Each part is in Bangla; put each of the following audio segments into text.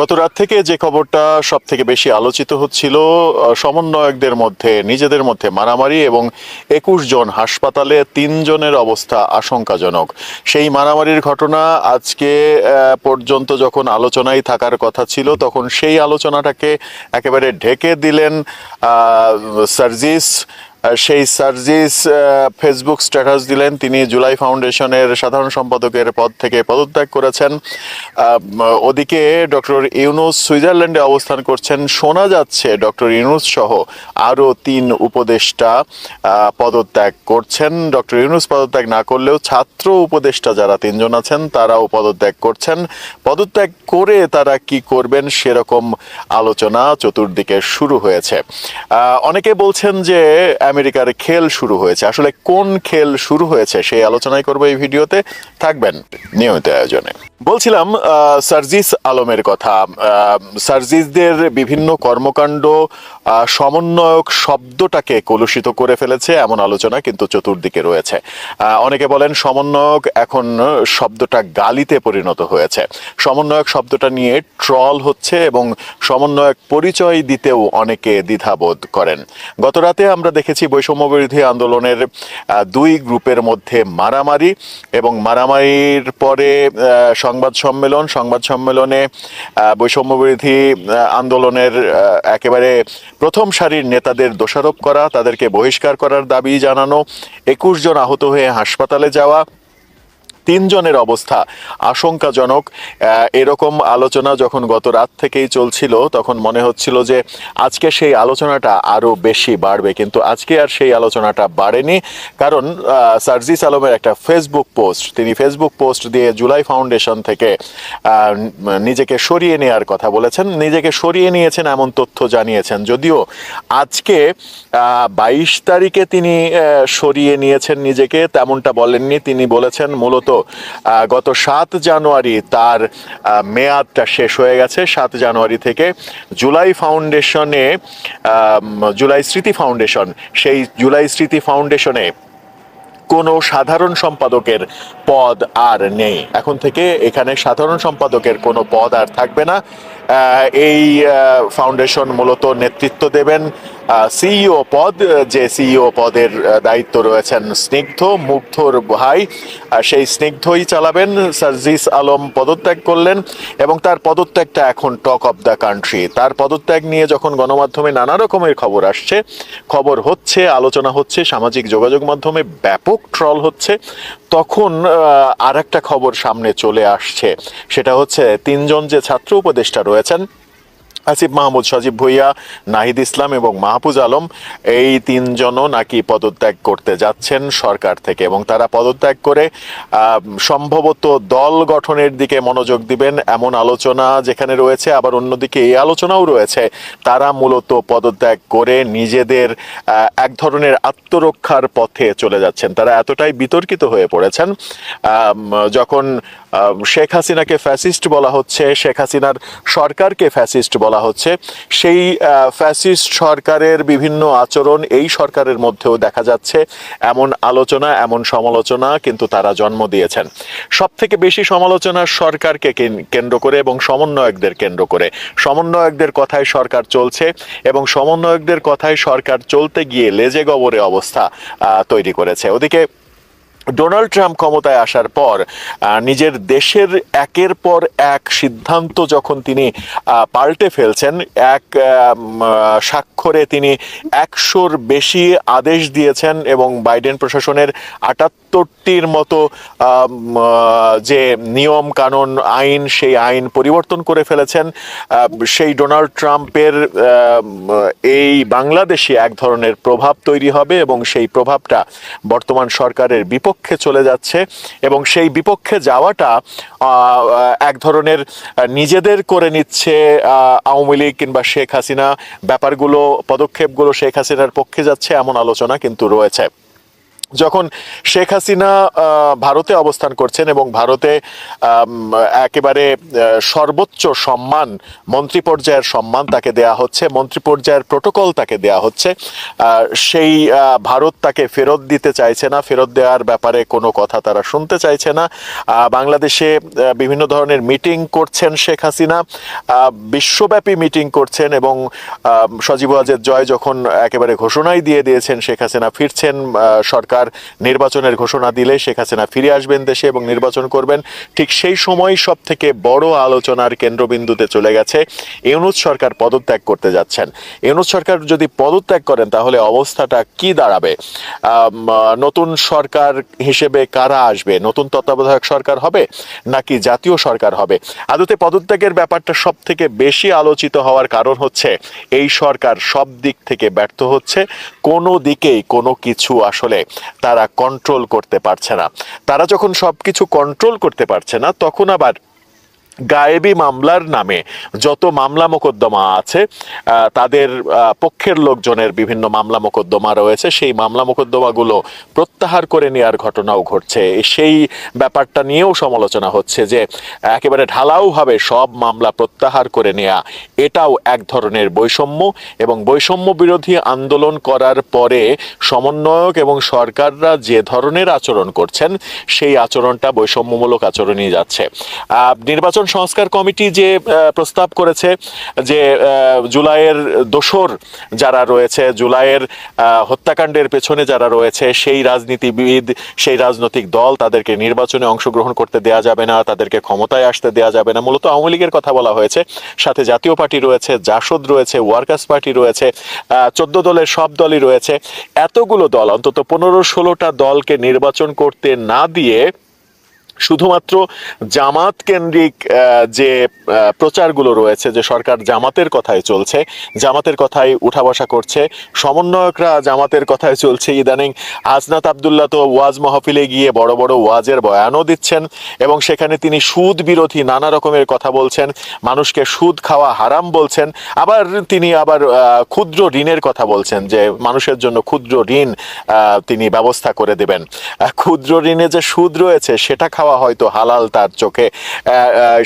গত রাত থেকে যে খবরটা সব থেকে বেশি আলোচিত হচ্ছিল সমন্বয়কদের মধ্যে, নিজেদের মধ্যে মারামারি এবং একুশ জন হাসপাতালে তিনজনের অবস্থা আশঙ্কাজনক। সেই মারামারির ঘটনা আজকে পর্যন্ত যখন আলোচনায় থাকার কথা ছিল, তখন সেই আলোচনাটাকে একেবারে ঢেকে দিলেন সার্জিস সেই সার্জিস ফেসবুক স্ট্যাটাস দিলেন। তিনি জুলাই ফাউন্ডেশনের সাধারণ সম্পাদকের পদ থেকে পদত্যাগ করেছেন। ওদিকে ডক্টর ইউনুস সুইজারল্যান্ডে অবস্থান করছেন। শোনা যাচ্ছে ডক্টর ইউনুস সহ আরও তিন উপদেষ্টা পদত্যাগ করছেন। ডক্টর ইউনুস পদত্যাগ না করলেও ছাত্র উপদেষ্টা যারা তিনজন আছেন, তারাও পদত্যাগ করছেন। পদত্যাগ করে তারা কি করবেন সেরকম আলোচনা চতুর্দিকে শুরু হয়েছে। অনেকে বলছেন যে আমেরিকার খেল শুরু হয়েছে। আসলে কোন খেল শুরু হয়েছে সেই আলোচনাই করব এই ভিডিওতে। থাকবেন নিয়মিত আয়োজনে। বলছিলাম সার্জিস আলমের কথা। সার্জিসদের বিভিন্ন কর্মকাণ্ড সমন্বয়ক শব্দটাকে কলুষিত করে ফেলেছে এমন আলোচনা কিন্তু চতুর্দিকে রয়েছে। অনেকে বলেন সমন্বয়ক এখন শব্দটা গালিতে পরিণত হয়েছে। সমন্বয়ক শব্দটা নিয়ে ট্রল হচ্ছে এবং সমন্বয়ক পরিচয় দিতেও অনেকে দ্বিধাবোধ করেন। গত রাতে আমরা দেখেছি বৈষম্য বিরোধী আন্দোলনের দুই গ্রুপের মধ্যে মারামারি এবং মারামারির পরে সংবাদ সম্মেলন, সংবাদ সম্মেলনে বৈষম্যবিরোধী বৈষম্য বিরোধী আন্দোলনের একেবারে প্রথম সারির নেতাদের দোষারোপ করা, তাদেরকে বহিষ্কার করার দাবি জানানো, একুশ জন আহত হয়ে হাসপাতালে যাওয়া তিনজনের অবস্থা আশঙ্কাজনক। এরকম আলোচনা যখন গত রাত থেকেই চলছিল, তখন মনে হচ্ছিল যে আজকে সেই আলোচনাটা আরও বেশি বাড়বে। কিন্তু আজকে আর সেই আলোচনাটা বাড়েনি, কারণ সার্জিস আলমের একটা ফেসবুক পোস্ট। তিনি ফেসবুক পোস্ট দিয়ে জুলাই ফাউন্ডেশন থেকে নিজেকে সরিয়ে নেওয়ার কথা বলেছেন। নিজেকে সরিয়ে নিয়েছেন এমন তথ্য জানিয়েছেন। যদিও আজকে বাইশ তারিখে তিনি সরিয়ে নিয়েছেন নিজেকে, তেমনটা বলেননি। তিনি বলেছেন মূলত গত সাত জানুয়ারি তার মেয়াদটা শেষ হয়ে গেছে। সাত জানুয়ারি থেকে জুলাই ফাউন্ডেশনে জুলাই স্মৃতি ফাউন্ডেশন, সেই জুলাই স্মৃতি ফাউন্ডেশনে কোনো সাধারণ সম্পাদকের পদ আর নেই। এখন থেকে এখানে সাধারণ সম্পাদকের কোনো পদ আর থাকবে না। এই ফাউন্ডেশন মূলত নেতৃত্ব দেবেন সিইও পদ, যে সিইও পদের দায়িত্ব রয়েছেন স্নিগ্ধ, মুগ্ধর ভাই সেই স্নিগ্ধই চালাবেন, সার্জিস আলম পদত্যাগ করলেন, এবং তার পদত্যাগটা এখন টক অফ দ্য কান্ট্রি। তার পদত্যাগ নিয়ে যখন গণমাধ্যমে নানা রকমের খবর আসছে, খবর হচ্ছে, আলোচনা হচ্ছে, সামাজিক যোগাযোগ মাধ্যমে ব্যাপক ট্রল হচ্ছে তখন আর খবর সামনে চলে আসছে। সেটা হচ্ছে তিনজন যে ছাত্র উপদেষ্টা রয়েছেন আসিফ মাহমুদ, সজীব ভুইয়া, নাহিদ ইসলাম এবং মাহফুজ আলম এই তিনজনও নাকি পদত্যাগ করতে যাচ্ছেন সরকার থেকে এবং তারা পদত্যাগ করে সম্ভবত দল গঠনের দিকে মনোযোগ দিবেন এমন আলোচনা যেখানে রয়েছে। আবার অন্যদিকে এই আলোচনাও রয়েছে, তারা মূলত পদত্যাগ করে নিজেদের এক ধরনের আত্মরক্ষার পথে চলে যাচ্ছেন। তারা এতটাই বিতর্কিত হয়ে পড়েছেন যখন শেখ হাসিনাকে ফ্যাসিস্ট বলা হচ্ছে, শেখ হাসিনার সরকারকে ফ্যাসিস্ট বলা হচ্ছে। সেই ফ্যাসিস্ট সরকারের বিভিন্ন আচরণ এই সরকারের মধ্যেও দেখা যাচ্ছে। এমন আলোচনা, এমন সমালোচনা কিন্তু তারা জন্ম দিয়েছেন। সব থেকে বেশি সমালোচনা সরকারকে কেন- কেন্দ্র করে এবং সমন্বয়কদের কেন্দ্র করে। সমন্বয়কদের কথায় সরকার চলছে এবং সমন্বয়কদের কথায় সরকার চলতে গিয়ে লেজে গবরে অবস্থা তৈরি করেছে। ওদিকে ডোনাল্ড ট্রাম্প ক্ষমতায় আসার পর নিজের দেশের একের পর এক সিদ্ধান্ত যখন তিনি পাল্টে ফেলছেন, এক স্বাক্ষরে তিনি একশোর বেশি আদেশ দিয়েছেন এবং বাইডেন প্রশাসনের আটাত্তরটির মতো যে নিয়ম কানুন, আইন, সেই আইন পরিবর্তন করে ফেলেছেন। সেই ডোনাল্ড ট্রাম্পের এই বাংলাদেশে এক ধরনের প্রভাব তৈরি হবে এবং সেই প্রভাবটা বর্তমান সরকারের বিপক্ষে চলে যাচ্ছে এবং সেই বিপক্ষে যাওয়াটা এক ধরনের নিজেদের করে নিচ্ছে আওয়ামী লীগ কিংবা শেখ হাসিনা। ব্যাপারগুলো, পদক্ষেপগুলো শেখ হাসিনার পক্ষে যাচ্ছে এমন আলোচনা কিন্তু রয়েছে। যখন শেখ হাসিনা ভারতে অবস্থান করছেন এবং ভারতে একেবারে সর্বোচ্চ সম্মান মন্ত্রী পর্যায়ের সম্মান তাকে দেয়া হচ্ছে মন্ত্রী পর্যায়ের প্রোটোকল তাকে দেয়া হচ্ছে সেই ভারত তাকে ফেরত দিতে চাইছে না ফেরত দেওয়ার ব্যাপারে কোনো কথা তারা শুনতে চাইছে না। বাংলাদেশে বিভিন্ন ধরনের মিটিং করছেন শেখ হাসিনা বিশ্বব্যাপী মিটিং করছেন এবং সজীব ওয়াজেদ জয় যখন একেবারে ঘোষণাই দিয়ে দিয়েছেন শেখ হাসিনা ফিরছেন আহ, সরকার নির্বাচনের ঘোষণা দিলে শেখ হাসিনা ফিরে আসবেন দেশে এবং নির্বাচন করবেন, ঠিক সেই সময় সব থেকে বড় আলোচনার কেন্দ্রবিন্দুতে চলে গেছে ইউনুস সরকার পদত্যাগ করতে যাচ্ছেন। ইউনুস সরকার যদি পদত্যাগ করেন, তাহলে অবস্থাটা কি দাঁড়াবে? নতুন সরকার হিসেবে কারা আসবে? নতুন তত্ত্বাবধায়ক সরকার হবে নাকি জাতীয় সরকার হবে? আদতে পদত্যাগের ব্যাপারটা সব থেকে বেশি আলোচিত হওয়ার কারণ হচ্ছে, এই সরকার সব দিক থেকে ব্যর্থ হচ্ছে, কোনো দিকেই কোনো কিছু আসলে তারা কন্ট্রোল করতে পারছে না। তারা যখন সব কিছু কন্ট্রোল করতে পারছে না, তখন আবার গায়েবী মামলার নামে যত মামলা মোকদ্দমা আছে তাদের পক্ষের লোকজনের বিভিন্ন মামলা মোকদ্দমা রয়েছে। সেই মামলা মোকদ্দমাগুলো প্রত্যাহার করে নেওয়ার ঘটনাও ঘটছে। সেই ব্যাপারটা নিয়েও সমালোচনা হচ্ছে যে একেবারে ঢালাওভাবে সব মামলা প্রত্যাহার করে নেওয়া এটাও এক ধরনের বৈষম্য এবং বৈষম্য বিরোধী আন্দোলন করার পরে সমন্বয়ক এবং সরকাররা যে ধরনের আচরণ করছেন সেই আচরণটা বৈষম্যমূলক আচরণই যাচ্ছে। আহ, নির্বাচন সংস্কার কমিটি যে প্রস্তাব করেছে যে জুলাইয়ের দোসর যারা রয়েছে, জুলাইয়ের হত্যাকাণ্ডের পেছনে যারা রয়েছে, সেই রাজনীতিবিদ, সেই রাজনৈতিক দল তাদেরকে নির্বাচনে অংশগ্রহণ করতে দেয়া যাবে না, তাদেরকে ক্ষমতায় আসতে দেয়া যাবে না। মূলত আওয়ামী লীগের কথা বলা হয়েছে। সাথে জাতীয় পার্টি রয়েছে, জাসদ রয়েছে, ওয়ার্কার্স পার্টি রয়েছে চোদ্দ দলের সব দলই রয়েছে। এতগুলো দল, অন্তত পনেরো ষোলোটা দলকে নির্বাচন করতে না দিয়ে শুধুমাত্র জামাত কেন্দ্রিক যে প্রচারগুলো রয়েছে, যে সরকার জামাতের কথায় চলছে, জামাতের কথায় উঠা বসা করছে, সমন্বয়করা জামাতের কথায় চলছে। ইদানিং হাসনাত আবদুল্লাহ তো ওয়াজ মহফিলে গিয়ে বড় বড় ওয়াজের বয়ানও দিচ্ছেন এবং সেখানে তিনি সুদ বিরোধী নানা রকমের কথা বলছেন, মানুষকে সুদ খাওয়া হারাম বলছেন, আবার তিনি আবার ক্ষুদ্র ঋণের কথা বলছেন, যে মানুষের জন্য ক্ষুদ্র ঋণ তিনি ব্যবস্থা করে দেবেন। ক্ষুদ্র ঋণে যে সুদ রয়েছে, সেটা খাওয়া হয়তো হালাল তার চোখে।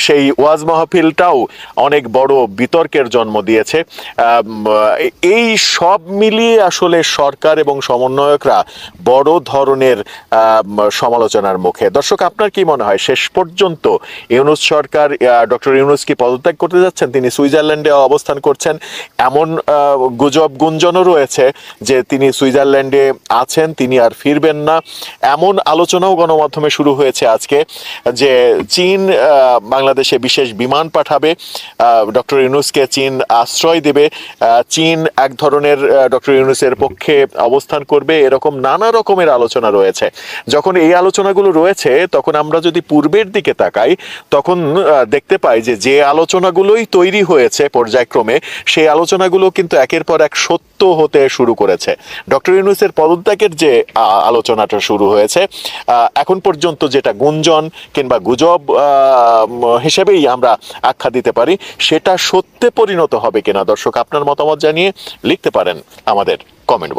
সেই ওয়াজ মাহফিলটাও অনেক বড় বিতর্কের জন্ম দিয়েছে। এই সব মিলিয়ে আসলে সরকার এবং সমন্বয়করা বড় ধরনের সমালোচনার মুখে। দর্শক, আপনার কি মনে হয়? শেষ পর্যন্ত ইউনুস সরকার ডক্টর ইউনুস কি পদত্যাগ করতে যাচ্ছেন? তিনি সুইজারল্যান্ডে অবস্থান করছেন। এমন গুজব গুঞ্জনও রয়েছে যে তিনি সুইজারল্যান্ডে আছেন, তিনি আর ফিরবেন না। এমন আলোচনাও গণমাধ্যমে শুরু হয়েছে আজকে। যে চীন বাংলাদেশে বিশেষ বিমান পাঠাবে ডক্টর ইউনুসকে চীন আশ্রয় দেবে চীন এক ধরনের ডক্টর ইউনুসের পক্ষে অবস্থান করবে, এরকম নানা রকমের আলোচনা রয়েছে। যখন এই আলোচনাগুলো রয়েছে, তখন আমরা যদি পূর্বের দিকে তাকাই, তখন দেখতে পাই যে যে আলোচনাগুলোই তৈরি হয়েছে পর্যায়ক্রমে, সেই আলোচনাগুলো কিন্তু একের পর এক সত্য হতে শুরু করেছে। ডক্টর ইউনুসের পদত্যাগের যে আলোচনাটা শুরু হয়েছে এখন পর্যন্ত যেটা গুঞ্জন কিংবা গুজব হিসেবেই আমরা আখ্যা দিতে পারি, সেটা সত্যে পরিণত হবে কিনা? দর্শক, আপনার মতামত জানিয়ে লিখতে পারেন আমাদের কমেন্ট